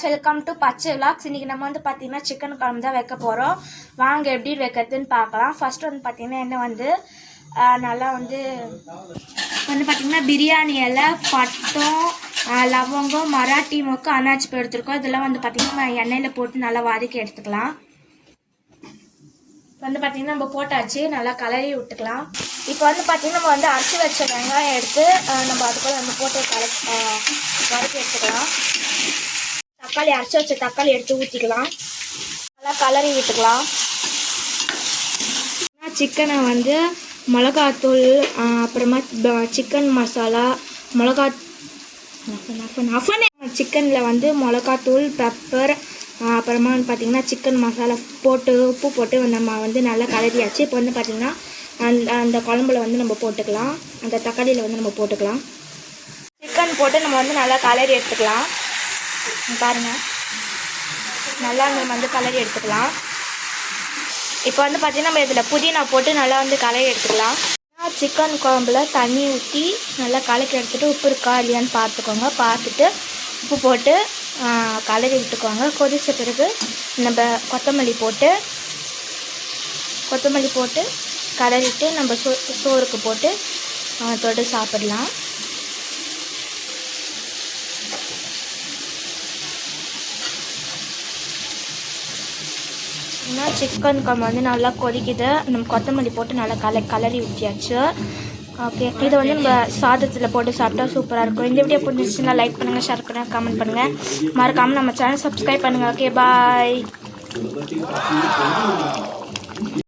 Welcome to பச்சை vlogs இன்றைக்கி நம்ம வந்து பார்த்திங்கன்னா சிக்கன் குழம்பு தான் வைக்க போகிறோம் வாங்க எப்படி வைக்கிறதுன்னு பார்க்கலாம். ஃபர்ஸ்ட் வந்து பார்த்திங்கன்னா என்ன வந்து நல்லா வந்து வந்து பார்த்திங்கன்னா பிரியாணி இலை பட்டம் லவங்கம் மராட்டி மொக்கு அனாச்சி போய் எடுத்துருக்கோம். இதெல்லாம் வந்து பார்த்திங்கன்னா எண்ணெயில் போட்டு நல்லா வதக்கி எடுத்துக்கலாம். வந்து பார்த்திங்கன்னா நம்ம போட்டாச்சு. நல்லா கலரி விட்டுக்கலாம். இப்போ வந்து பார்த்திங்கன்னா நம்ம வந்து அரைச்சி வச்ச வெங்காயம் எடுத்து நம்ம அதுக்குள்ள நம்ம போட்டு கல வதக்கி எடுத்துக்கலாம். தக்காளி அரைச்சி வச்ச தக்காளி எடுத்து ஊற்றிக்கலாம் நல்லா கலரி விட்டுக்கலாம். சிக்கனை வந்து மிளகாத்தூள் அப்புறமா சிக்கன் மசாலா மிளகா சிக்கனில் வந்து மிளகாத்தூள் பெப்பர் அப்புறமா வந்து பார்த்திங்கன்னா சிக்கன் மசாலா போட்டு உப்பு போட்டு நம்ம வந்து நல்லா கலரியாச்சு இப்போ வந்து பார்த்திங்கன்னா அந்த அந்த குழம்புல வந்து நம்ம போட்டுக்கலாம். அந்த தக்காளியில் வந்து நம்ம போட்டுக்கலாம். சிக்கன் போட்டு நம்ம வந்து நல்லா கலரி எடுத்துக்கலாம். பாருங்கள் நல்லா நம்ம வந்து கலரி எடுத்துக்கலாம். இப்போ வந்து பார்த்திங்கன்னா நம்ம இதில் புதினா போட்டு நல்லா வந்து கலரி எடுத்துக்கலாம். சிக்கன் குழம்புல தண்ணி ஊற்றி நல்லா கலக்கி எடுத்துட்டு உப்பு இருக்கா இல்லையான்னு பார்த்துக்கோங்க. பார்த்துட்டு உப்பு போட்டு கலரி விட்டுக்கோங்க கொதிச்ச பிறகு நம்ம கொத்தமல்லி போட்டு கொத்தமல்லி போட்டு கலரிட்டு நம்ம சோ சோறுக்கு போட்டு தொட்டு சாப்பிடலாம். ஏன்னா சிக்கன் குழம்பு வந்து நல்லா கொதிக்குது. நம்ம கொத்தமல்லி போட்டு நல்லா கல கலரி ஊற்றியாச்சு ஓகே இதை வந்து நம்ம சாதத்தில் போட்டு சாப்பிட்டா சூப்பராக இருக்கும். இந்த வீடியோ பிடிச்சிச்சுன்னா லைக் பண்ணுங்கள் ஷேர் பண்ணுங்கள் கமெண்ட் பண்ணுங்கள் மறக்காமல் நம்ம சேனல் சப்ஸ்கிரைப் பண்ணுங்கள் ஓகே பாய்